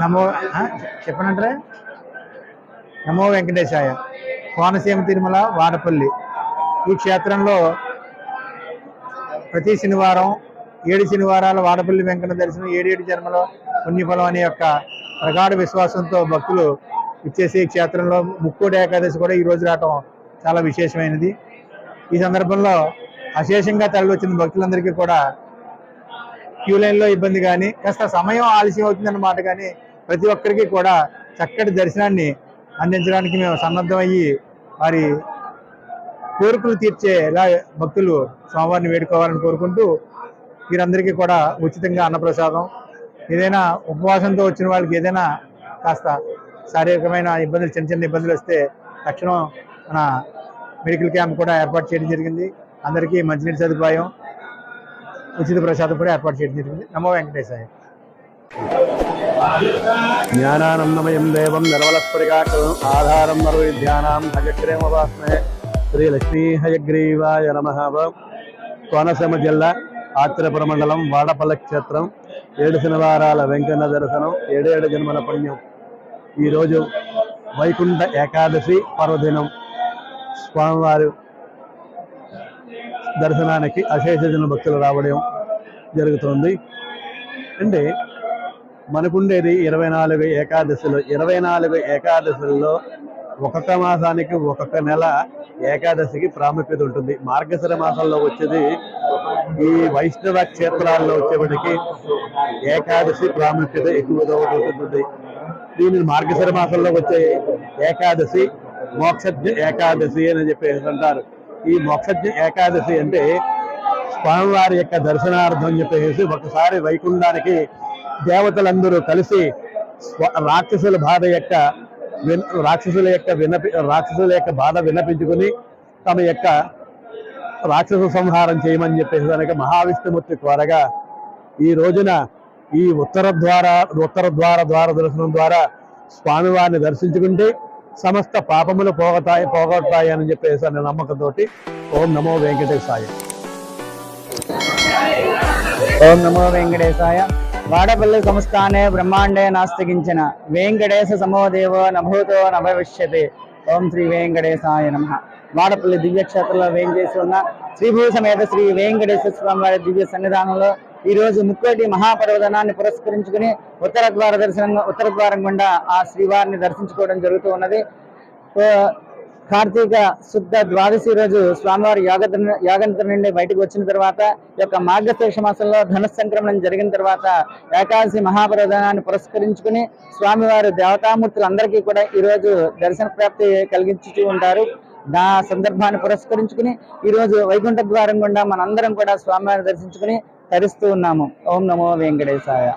నమో చెప్పనంటారా? నమో వెంకటేశాయ. కోనసీమ తిరుమల వాడపల్లి. ఈ క్షేత్రంలో ప్రతి శనివారం ఏడు శనివారాల వాడపల్లి వెంకట దర్శనం ఏడేడు జన్మలో పుణ్యఫలం అనే యొక్క ప్రగాఢ విశ్వాసంతో భక్తులు ఇచ్చేసి క్షేత్రంలో ముక్కోటి ఏకాదశి కూడా ఈ రోజు రావటం చాలా విశేషమైనది. ఈ సందర్భంలో అశేషంగా తరలివచ్చిన భక్తులందరికీ కూడా క్యూ లైన్లో ఇబ్బంది కానీ కాస్త సమయం ఆలస్యం అవుతుందన్నమాట కానీ ప్రతి ఒక్కరికి కూడా చక్కటి దర్శనాన్ని అందించడానికి మేము సన్నద్ధమయ్యి వారి కోరికలు తీర్చేలా భక్తులు స్వామివారిని వేడుకోవాలని కోరుకుంటూ వీరందరికీ కూడా ఉచితంగా అన్నప్రసాదం. ఏదైనా ఉపవాసంతో వచ్చిన వాళ్ళకి ఏదైనా కాస్త శారీరకమైన ఇబ్బందులు చిన్న చిన్న ఇబ్బందులు వస్తే తక్షణం మన మెడికల్ క్యాంప్ కూడా ఏర్పాటు చేయడం జరిగింది. అందరికీ మంచినీటి సదుపాయం. ఉచిత ప్రసాదం కూడా ఏర్పాటు చేయడం జరిగింది. నమో వెంకటేశాయ జ్ఞానానందమయం దేవం నిర్మలస్ఫటికాకరం ఆధారం నర్వైధ్యానాం హయగ్రీవవాస్మే శ్రీ లక్ష్మీ హయగ్రీవాయ నమ. కోనసీమ జిల్లా ఆత్రేపుర మండలం వాడపల్లి క్షేత్రం. ఏడు శనివారాల వెంకన్న దర్శనం ఏడేడు జన్మల పుణ్యం. ఈరోజు వైకుంఠ ఏకాదశి పర్వదినం. స్వామివారు దర్శనానికి అశేష జన భక్తులు రావడం జరుగుతుంది. అంటే మనకుండేది ఇరవై నాలుగు ఏకాదశులు. ఇరవై నాలుగు ఏకాదశుల్లో ఒక్కొక్క మాసానికి ఒక్కొక్క నెల ఏకాదశికి ప్రాముఖ్యత ఉంటుంది. మార్గశిర మాసంలో వచ్చేది ఈ వైష్ణవ క్షేత్రాల్లో వచ్చేప్పటికి ఏకాదశి ప్రాముఖ్యత ఎక్కువగా ఉంటుంది. దీనిని మార్గశిర మాసంలో వచ్చే ఏకాదశి మోక్ష ఏకాదశి అని చెప్పేసి అంటారు. ఈ మోక్షజ్ఞ ఏకాదశి అంటే స్వామివారి యొక్క దర్శనార్థం చెప్పేసి ఒకసారి వైకుంఠానికి దేవతలందరూ కలిసి స్వ- రాక్షసుల బాధ యొక్క విన్- రాక్షసుల యొక్క వినపి రాక్షసుల యొక్క బాధ విన్నపించుకుని తమ యొక్క రాక్షస సంహారం చేయమని చెప్పేసి కనుక మహావిష్ణుమూర్తి కోరగా ఈ రోజున ఈ ఉత్తర ద్వార ఉత్తర ద్వార ద్వార దర్శనం ద్వారా స్వామివారిని దర్శించుకుంటే సమస్త పాపములు పోగతాయి పోగొడతాయి అని చెప్పేసి అనే నమ్మకంతోటి ఓం నమో వెంకటేశాయ. ఓం నమో వెంకటేశాయ. వాడపల్లి సంస్థానే బ్రహ్మాండే నాస్తికించిన వెంకటేశ సమోదేవో నభూతో నభవిష్యతి. ఓం శ్రీ వెంకటేశాయ నమ. వాడపల్లి దివ్యక్షేత్రంలో వేంచేసి ఉన్న శ్రీభూ సమేత శ్రీ వెంకటేశ్వర స్వామి వారి దివ్య సన్నిధానంలో ఈ రోజు ముక్కోటి మహాపర్వదనాన్ని పురస్కరించుకుని ఉత్తర ద్వార దర్శనం ఉత్తర ద్వారం గుండా ఆ శ్రీవారిని దర్శించుకోవడం జరుగుతూ ఉన్నది. కార్తీక శుద్ధ ద్వాదశి రోజు స్వామివారి యోగ యాగంత్ర నుండి బయటకు వచ్చిన తర్వాత యొక్క మార్గశీర్ష మాసంలో ధన సంక్రమణం జరిగిన తర్వాత ఏకాదశి మహాప్రధానాన్ని పురస్కరించుకుని స్వామివారి దేవతామూర్తులందరికీ కూడా ఈరోజు దర్శన ప్రాప్తి కలిగించుతూ ఉంటారు. నా సందర్భాన్ని పురస్కరించుకుని ఈరోజు వైకుంఠ ద్వారం గుండా మనందరం కూడా స్వామివారిని దర్శించుకుని తరిస్తూ ఉన్నాము. ఓం నమో వెంకటేశాయ.